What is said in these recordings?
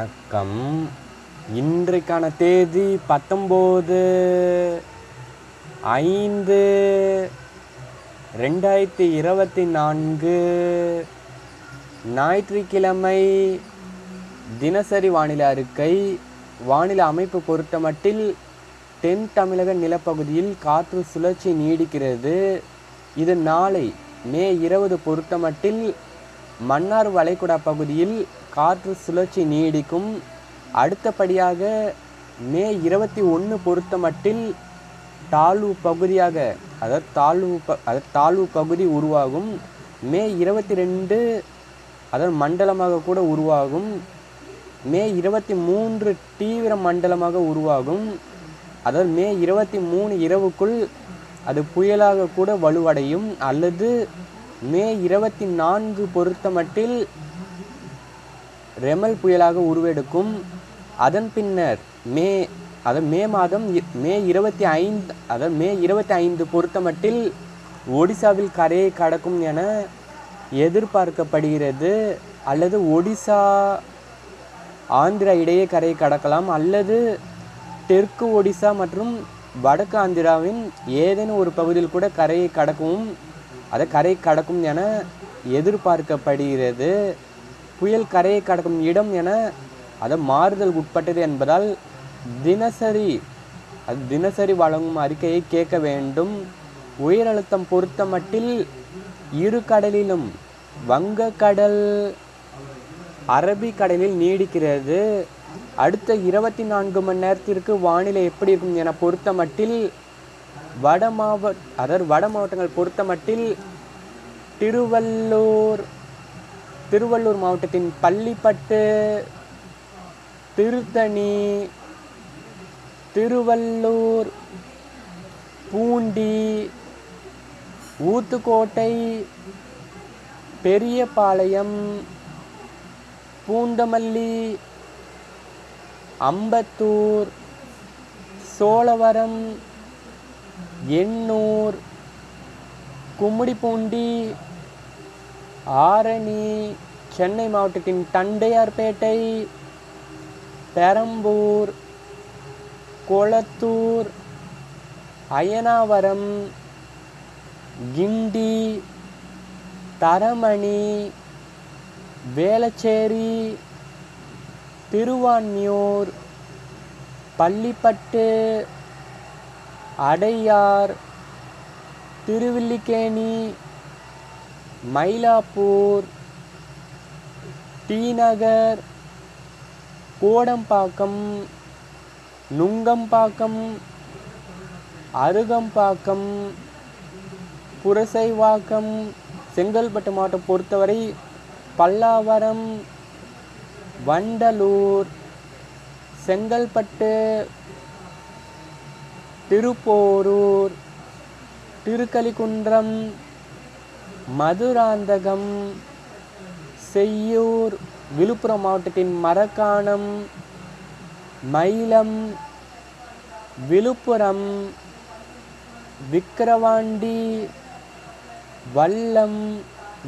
வணக்கம். இன்றைக்கான தேதி பத்தொம்போது ஐந்து ரெண்டாயிரத்தி இருபத்தி நான்கு. ஞாயிற்றுக்கிழமை தினசரி வானிலை அறிக்கை. வானிலை அமைப்பு பொறுத்தமட்டில் தென் தமிழக நிலப்பகுதியில் காற்று சுழற்சி நீடிக்கிறது. இது நாளை மே இருபது பொறுத்தமட்டில் மன்னார் வளைகுடா பகுதியில் காற்று சுழற்சி நீடிக்கும். அடுத்தபடியாக மே இருபத்தி ஒன்று பொறுத்தமட்டில் தாழ்வு பகுதியாக அதாவது தாழ்வு ப அதாவது தாழ்வு பகுதி உருவாகும். மே இருபத்தி ரெண்டு அதாவது மண்டலமாக கூட உருவாகும். மே இருபத்தி மூன்று தீவிர மண்டலமாக உருவாகும். அதாவது மே இருபத்தி மூணு இரவுக்குள் அது புயலாக கூட வலுவடையும். அல்லது மே இருபத்தி நான்கு பொறுத்தமட்டில் ரெமல் புயலாக உருவெடுக்கும். அதன் பின்னர் மே அதாவது மே மாதம் மே இருபத்தி ஐந்து அதாவது மே இருபத்தி ஐந்து பொறுத்தமட்டில் ஒடிசாவில் கரையை கடக்கும் என எதிர்பார்க்கப்படுகிறது. அல்லது ஒடிசா ஆந்திரா இடையே கரையை கடக்கலாம். அல்லது தெற்கு ஒடிசா மற்றும் வடக்கு ஆந்திராவின் ஏதேனும் ஒரு பகுதியில் கூட கரையை கடக்கவும் அதை கரை கடக்கும் என எதிர்பார்க்கப்படுகிறது. புயல் கரையை கடக்கும் இடம் என அது மாறுதல் உட்பட்டது என்பதால் தினசரி அது தினசரி வழங்கும் அறிக்கையை கேட்க வேண்டும். உயரழுத்தம் பொறுத்தமட்டில் இரு கடலிலும் வங்கக்கடல் அரபிக்கடலில் நீடிக்கிறது. அடுத்த இருபத்தி நான்கு மணி நேரத்திற்கு வானிலை எப்படி இருக்கும் என பொறுத்த மட்டில் வட மாவட்ட அதாவது வட மாவட்டங்கள் பொறுத்த மட்டில் திருவள்ளூர் திருவள்ளூர் மாவட்டத்தின் பள்ளிப்பட்டு திருத்தணி திருவள்ளூர் பூண்டி ஊத்துக்கோட்டை பெரியபாளையம் பூந்தமல்லி அம்பத்தூர் சோழவரம் எண்ணூர் கும்மிடிப்பூண்டி ஆரணி சென்னை மாவட்டத்தின் தண்டையார்பேட்டை பெரம்பூர் கொளத்தூர் அயனாவரம் கிண்டி தரமணி வேளச்சேரி திருவான்மியூர் பள்ளிப்பட்டு அடையார் திருவில்லிக்கேணி மயிலாப்பூர் டிநகர் கோடம்பாக்கம் நுங்கம்பாக்கம் அருகம்பாக்கம் புரசைவாக்கம் செங்கல்பட்டு மாவட்டம் பொறுத்தவரை பல்லாவரம் வண்டலூர் செங்கல்பட்டு திருப்போரூர் திருக்கலிக்குன்றம் மதுராந்தகம் செய்யூர் விழுப்புரம் மாவட்டத்தின் மரக்காணம் மயிலம் விழுப்புரம் விக்கிரவாண்டி வல்லம்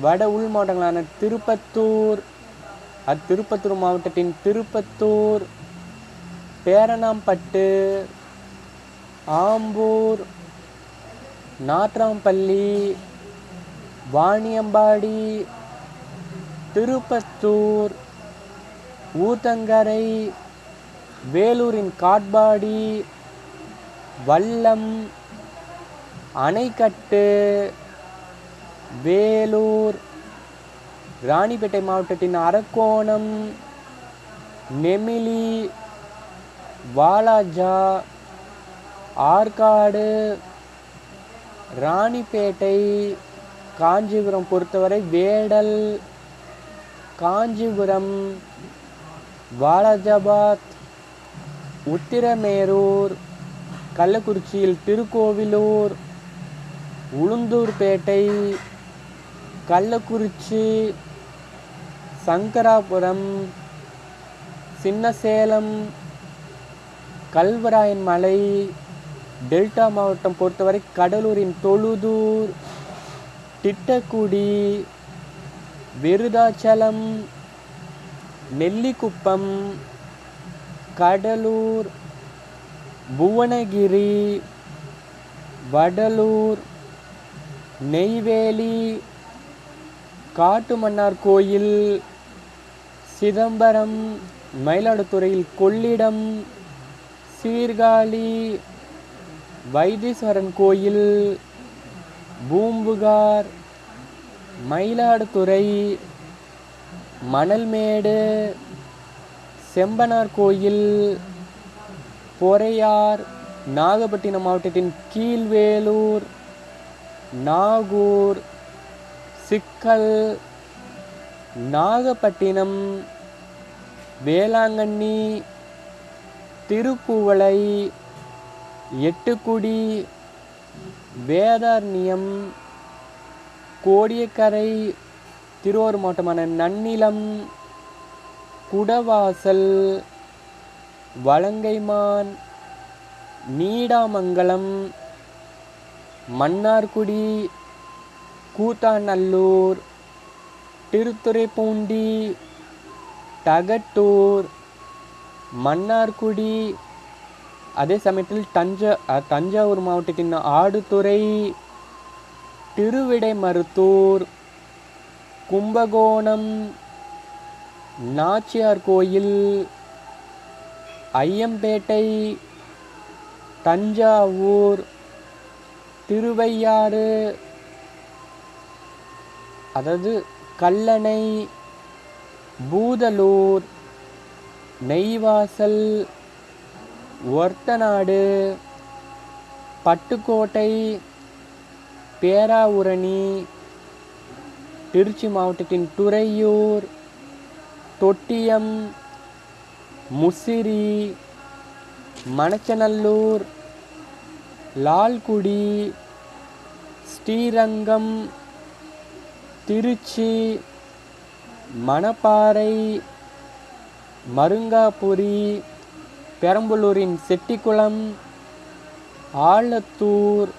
வட உள் மாவட்டங்களான திருப்பத்தூர் அத்திருப்பத்தூர் மாவட்டத்தின் திருப்பத்தூர் பேரணாம்பட்டு ஆம்பூர் நாட்ராம்பள்ளி வாணியம்பாடி திருப்பத்தூர் ஊத்தங்கரை வேலூரின் காட்பாடி வல்லம் அணைக்கட்டு வேலூர் ராணிப்பேட்டை மாவட்டத்தின் அரக்கோணம் நெமிலி வாலாஜா ஆற்காடு ராணிப்பேட்டை காஞ்சிபுரம் பொறுத்தவரை வேடல் காஞ்சிபுரம் வாலாஜாபாத் உத்திரமேரூர் கள்ளக்குறிச்சியில் திருக்கோவிலூர் உளுந்தூர்பேட்டை கள்ளக்குறிச்சி சங்கராபுரம் சின்னசேலம் கல்வராயன் மலை டெல்டா மாவட்டம் பொறுத்தவரை கடலூரின் தொழுதூர் திட்டக்குடி விருதாச்சலம் நெல்லிக்குப்பம் கடலூர் புவனகிரி வடலூர் நெய்வேலி காட்டுமன்னார் கோயில் சிதம்பரம் மயிலாடுதுறையில் கொள்ளிடம் சீர்காழி வைத்தீஸ்வரன் கோயில் பூம்புகார் மயிலாடுதுறை மணல்மேடு செம்பனார் கோயில் பொறையார் நாகப்பட்டினம் மாவட்டத்தின் கீழ்வேலூர் நாகூர் சிக்கல் நாகப்பட்டினம் வேளாங்கண்ணி திருப்பூவளை எட்டுக்குடி வேதாரண்யம் கோடியக்கரை திருவாரூர் மாவட்டமான நன்னிலம் குடவாசல் வலங்கைமான் நீடாமங்கலம் மன்னார்குடி கூத்தாநல்லூர் திருத்துறைப்பூண்டி தகட்டூர் மன்னார்குடி அதே சமயத்தில் தஞ்சா தஞ்சாவூர் மாவட்டத்தின் ஆடுதுறை திருவிடைமருத்தூர் கும்பகோணம் நாச்சியார் கோயில் ஐயம்பேட்டை தஞ்சாவூர் திருவையாறு அதாவது கல்லணை பூதலூர் நெய்வாசல் ஒர்த்தநாடு பட்டுக்கோட்டை பேராவூரணி திருச்சி மாவட்டத்தின் துறையூர் தொட்டியம் முசிறி மணச்சநல்லூர் லால்குடி ஸ்ரீரங்கம் திருச்சி மணப்பாறை மருங்காபுரி பெரம்பலூரின் செட்டிக்குளம் ஆலத்தூர்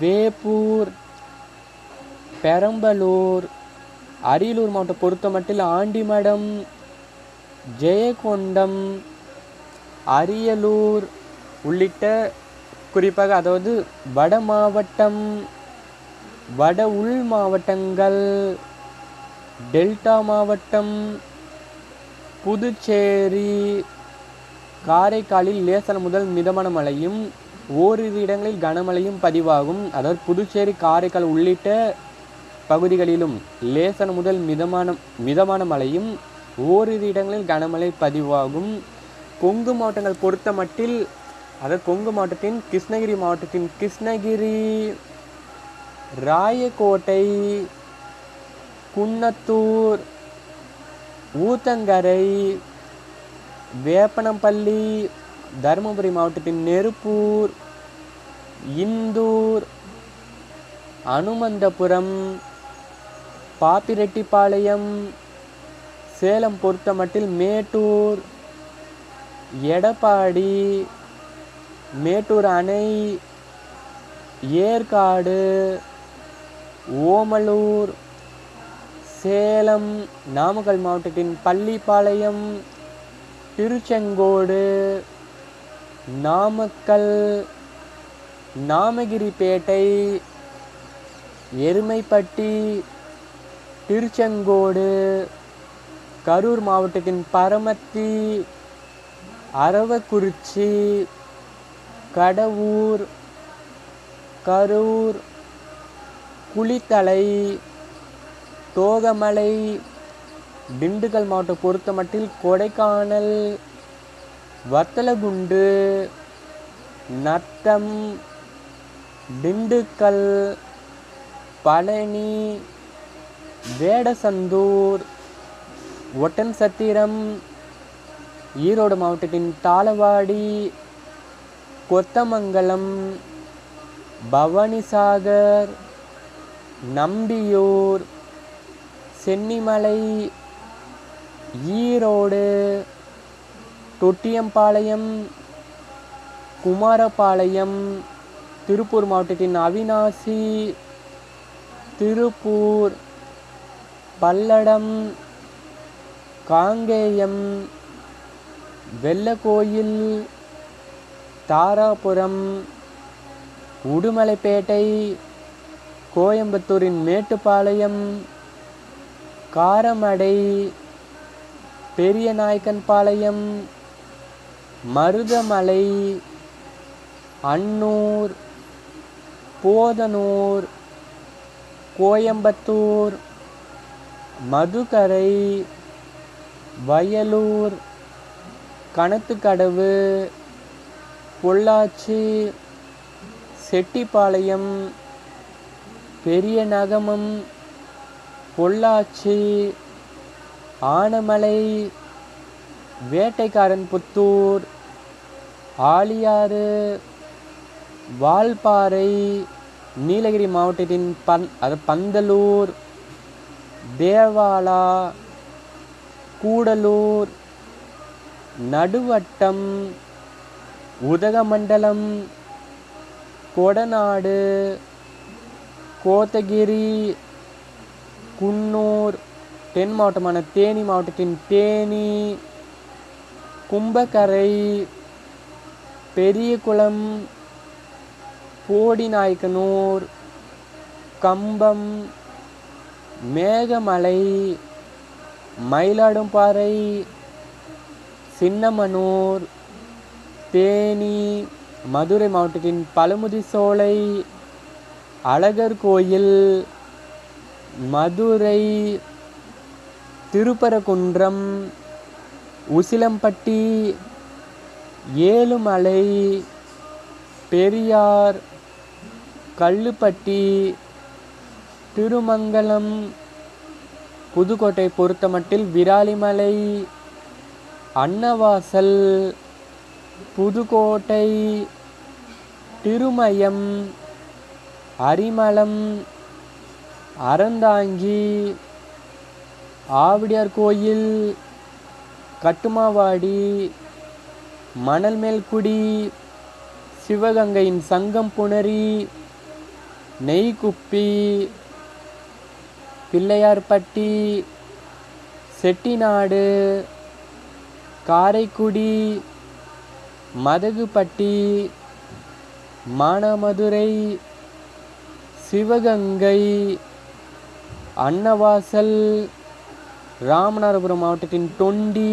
வேப்பூர் பெரம்பலூர் அரியலூர் மாவட்டம் பொறுத்தமட்டில் ஆண்டிமடம் ஜெயகொண்டம் அரியலூர் உள்ளிட்ட குறிப்பாக அதாவது வட மாவட்டம் வட உள் மாவட்டங்கள் டெல்டா மாவட்டம் புதுச்சேரி காரைக்காலில் லேசான முதல் மிதமான மழையும் ஓரிரு இடங்களில் கனமழையும் பதிவாகும். அதாவது புதுச்சேரி காரைக்கால் உள்ளிட்ட பகுதிகளிலும் லேசான முதல் மிதமான மிதமான மழையும் ஓரிரு இடங்களில் கனமழை பதிவாகும். கொங்கு மாவட்டங்கள் பொறுத்த மட்டில் அதாவது கொங்கு மாவட்டத்தின் கிருஷ்ணகிரி மாவட்டத்தின் கிருஷ்ணகிரி ராயக்கோட்டை குன்னத்தூர் ஊத்தங்கரை வேப்பனப்பள்ளி தருமபுரி மாவட்டத்தின் நெருப்பூர் இந்தூர் அனுமந்தபுரம் பாப்பிரெட்டிப்பாளையம் சேலம் பொறுத்தமட்டில் மேட்டூர் எடப்பாடி மேட்டூர் அணை ஏற்காடு ஓமலூர் சேலம் நாமக்கல் மாவட்டத்தின் பள்ளிப்பாளையம் திருச்செங்கோடு நாமக்கல் நாமகிரிப்பேட்டை எருமைப்பட்டி திருச்செங்கோடு கரூர் மாவட்டத்தின் பரமத்தி அரவக்குறிச்சி கடவூர் கரூர் குளித்தலை தோகமலை திண்டுக்கல் மாவட்டம் பொறுத்தமட்டில் கொடைக்கானல் வத்தலகுண்டு நத்தம் திண்டுக்கல் பழனி வேடசந்தூர் ஒட்டன்சத்திரம் ஈரோடு மாவட்டத்தின் தாளவாடி கொத்தமங்கலம் பவானிசாகர் நம்பியூர் சென்னிமலை ஈரோடு தொட்டியம்பாளையம் குமாரபாளையம் திருப்பூர் மாவட்டத்தின் அவினாசி திருப்பூர் பல்லடம் காங்கேயம் வெள்ளக்கோயில் தாராபுரம் உடுமலைப்பேட்டை கோயம்புத்தூரின் மேட்டுப்பாளையம் காரமடை பெரியநாயக்கன்பாளையம் மருதமலை அன்னூர் போதனூர் கோயம்புத்தூர் மதுக்கரை வயலூர் கணத்துக்கடவு பொள்ளாச்சி செட்டிப்பாளையம் பெரிய நகமம் பொள்ளாச்சி ஆனமலை வேட்டைக்காரன் புத்தூர் ஆலியாறு வால்பாறை நீலகிரி மாவட்டத்தின் பந் அது பந்தலூர் தேவாலா கூடலூர் நடுவட்டம் உதகமண்டலம் கொடநாடு கோத்தகிரி குன்னூர் தென் மாவட்டமான தேனி மாவட்டத்தின் தேனி கும்பக்கரை பெரியகுளம் போடிநாயக்கனூர் கம்பம் மேகமலை மயிலாடும்பாறை சின்னமனூர் தேனி மதுரை மாவட்டத்தின் பழமுதி சோலை அழகர் கோயில் மதுரை திருப்பரங்குன்றம் உசிலம்பட்டி ஏழுமலை பெரியார் கல்லுப்பட்டி திருமங்கலம் புதுக்கோட்டை பொறுத்தமட்டில் விராலிமலை அன்னவாசல் புதுக்கோட்டை திருமயம் அரிமளம் அறந்தாங்கி ஆவிடியார் கோயில் கட்டுமாவாடி மணல்மேல்குடி சிவகங்கையின் சங்கம் புணரி நெய்குப்பி பிள்ளையார்பட்டி செட்டிநாடு காரைக்குடி மதகுப்பட்டி மானாமதுரை சிவகங்கை அன்னவாசல் ராமநாதபுரம் மாவட்டத்தின் தொண்டி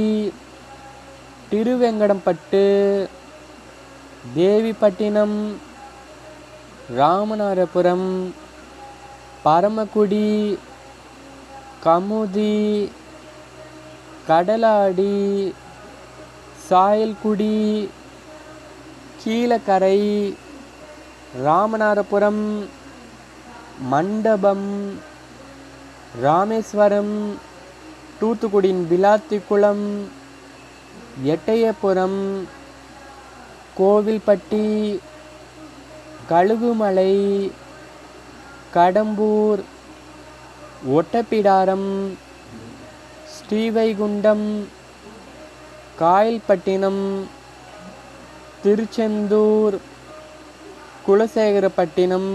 திருவெங்கடம்பட்டு தேவிப்பட்டினம் ராமநாதபுரம் பரமக்குடி கமுதி கடலாடி சாயல்குடி கீழக்கரை ராமநாதபுரம் மண்டபம் ராமேஸ்வரம் தூத்துக்குடியின் விளாத்திக்குளம் எட்டயபுரம் கோவில்பட்டி கழுகுமலை கடம்பூர் ஒட்டப்பிடாரம் ஸ்ரீவைகுண்டம் காயல்பட்டினம் திருச்செந்தூர் குலசேகரப்பட்டினம்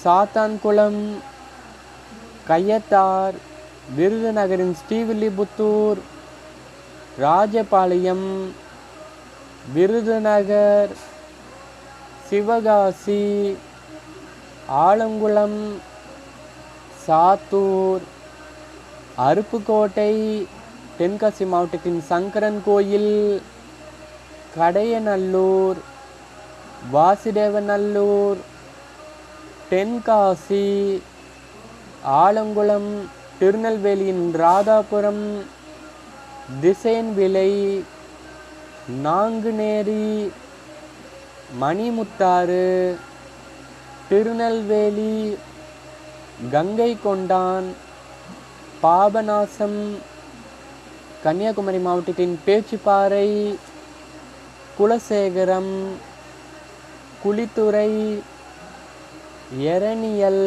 சாத்தான்குளம் கையத்தார் விருதுநகரின் ஸ்ரீவில்லிபுத்தூர் ராஜபாளையம் விருதுநகர் சிவகாசி ஆலங்குளம் சாத்தூர் அருப்புக்கோட்டை தென்காசி மாவட்டத்தின் சங்கரன் கோயில் கடையநல்லூர் வாசுதேவநல்லூர் தென்காசி ஆலங்குளம் திருநெல்வேலியின் ராதாபுரம் திசையன்விளை நாங்குநேரி மணிமுத்தாறு திருநெல்வேலி கங்கை கொண்டான் பாபநாசம் கன்னியாகுமரி மாவட்டத்தின் பேச்சுப்பாறை குலசேகரம் குளித்துறை எரணியல்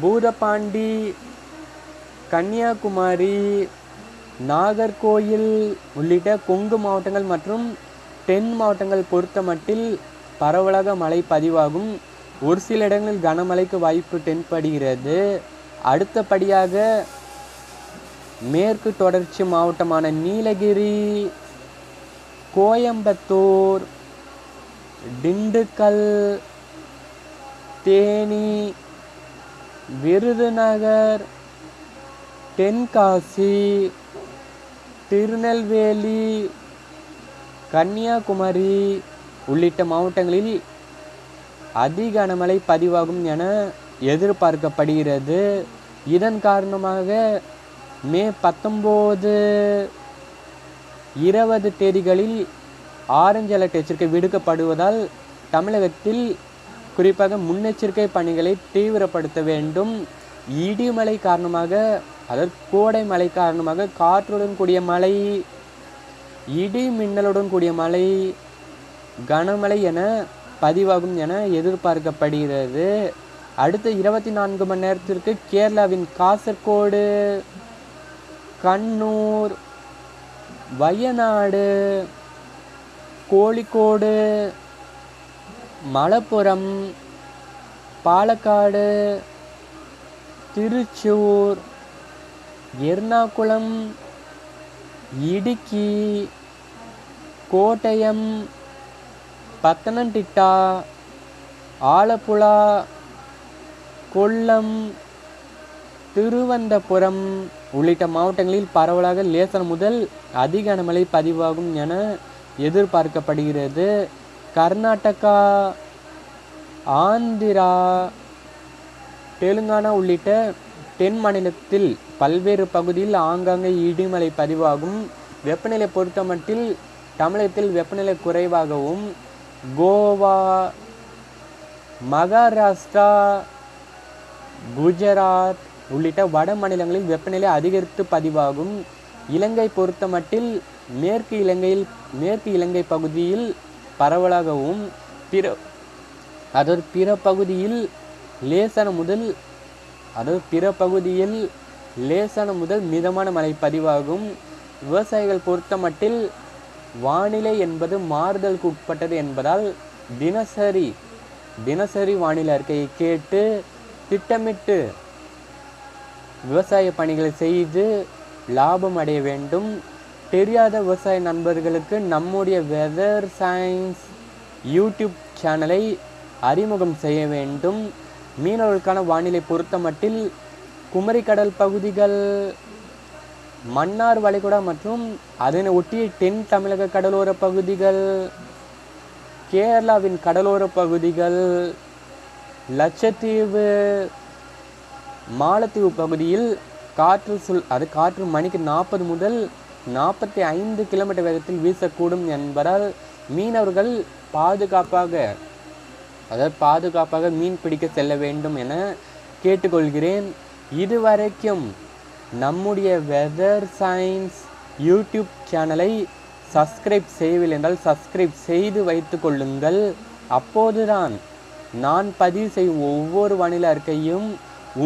பூதப்பாண்டி கன்னியாகுமரி நாகர்கோயில் உள்ளிட்ட கொங்கு மாவட்டங்கள் மற்றும் தென் மாவட்டங்கள் பொறுத்தமட்டில் பரவலாக மழை பதிவாகும். ஒரு சில இடங்களில் கனமழைக்கு வாய்ப்பு தென்படுகிறது. அடுத்தபடியாக மேற்கு தொடர்ச்சி மாவட்டமான நீலகிரி கோயம்புத்தூர் திண்டுக்கல் தேனி விருதுநகர் தென்காசி திருநெல்வேலி கன்னியாகுமரி உள்ளிட்ட மாவட்டங்களில் அதிக கனமழை பதிவாகும் என எதிர்பார்க்கப்படுகிறது. இதன் காரணமாக மே பத்தொம்போது இருபது தேதிகளில் ஆரஞ்சு அலர்ட் எச்சரிக்கை விடுக்கப்படுவதால் தமிழகத்தில் குறிப்பாக முன்னெச்சரிக்கை பணிகளை தீவிரப்படுத்த வேண்டும். இடிமலை காரணமாக அதாவது கோடை மழை காரணமாக காற்றுடன் கூடிய மழை இடி மின்னலுடன் கூடிய மழை கனமழை என பதிவாகும் என எதிர்பார்க்கப்படுகிறது. அடுத்த இருபத்தி நான்கு மணி நேரத்திற்கு கேரளாவின் காசர்கோடு கண்ணூர் வயநாடு கோழிக்கோடு மலப்புரம் பாலக்காடு திருச்சூர் எர்ணாகுளம் இடுக்கி கோட்டயம் பத்தனந்திட்டா ஆலப்புழா கொல்லம் திருவந்தபுரம் உள்ளிட்ட மாவட்டங்களில் பரவலாக லேசன முதல் அதிக கனமழை பதிவாகும் என எதிர்பார்க்கப்படுகிறது. கர்நாடகா ஆந்திரா தெலுங்கானா உள்ளிட்ட தென் மாநிலத்தில் பல்வேறு பகுதியில் ஆங்காங்கே இடிமலை பதிவாகும். வெப்பநிலை பொறுத்தமட்டில் தமிழகத்தில் வெப்பநிலை குறைவாகவும் கோவா மகாராஷ்டிரா குஜராத் உள்ளிட்ட வட மாநிலங்களில் வெப்பநிலை அதிகரித்து பதிவாகும். இலங்கை பொறுத்தமட்டில் மேற்கு இலங்கையில் மேற்கு இலங்கை பகுதியில் பரவலாகவும் பிற அதாவது பிற பகுதியில் லேசான முதல் அதாவது பிற பகுதியில் லேசான முதல் மிதமான மழை பதிவாகும் விவசாயிகள் பொறுத்தமட்டில் வானிலை என்பது மாறுதலுக்கு உட்பட்டது என்பதால் தினசரி தினசரி வானிலை அறிக்கையை கேட்டு திட்டமிட்டு விவசாய பணிகளை செய்து லாபம் அடைய வேண்டும். தெரியாத விவசாய நண்பர்களுக்கு நம்முடைய வெதர் சயின்ஸ் யூடியூப் சேனலை அறிமுகம் செய்ய வேண்டும். மீனவர்களுக்கான வானிலை பொறுத்தமட்டில் குமரிக்கடல் பகுதிகள் மன்னார் வளைகுடா மற்றும் அதனை ஒட்டிய தென் தமிழக கடலோர பகுதிகள் கேரளாவின் கடலோர பகுதிகள் லட்சத்தீவு மாலத்தீவு பகுதியில் காற்று சுல் அது காற்று மணிக்கு நாற்பது முதல் நாற்பத்தி ஐந்து கிலோமீட்டர் வேகத்தில் வீசக்கூடும் என்பதால் மீனவர்கள் பாதுகாப்பாக அதாவது பாதுகாப்பாக மீன் பிடிக்க செல்ல வேண்டும் என கேட்டுக்கொள்கிறேன். இதுவரைக்கும் நம்முடைய வெதர் சயின்ஸ் யூடியூப் சேனலை சப்ஸ்கிரைப் செய்யவில்லை என்றால் சப்ஸ்கிரைப் செய்து வைத்து கொள்ளுங்கள். அப்போதுதான் நான் பதிவு செய்யும் ஒவ்வொரு வானிலை அறிக்கையும்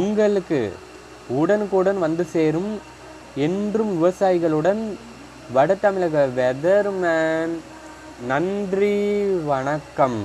உங்களுக்கு உடனுக்குடன் வந்து சேரும் என்றும் விவசாயிகளுடன் வட தமிழக வெதர்மேன் நன்றி வணக்கம்.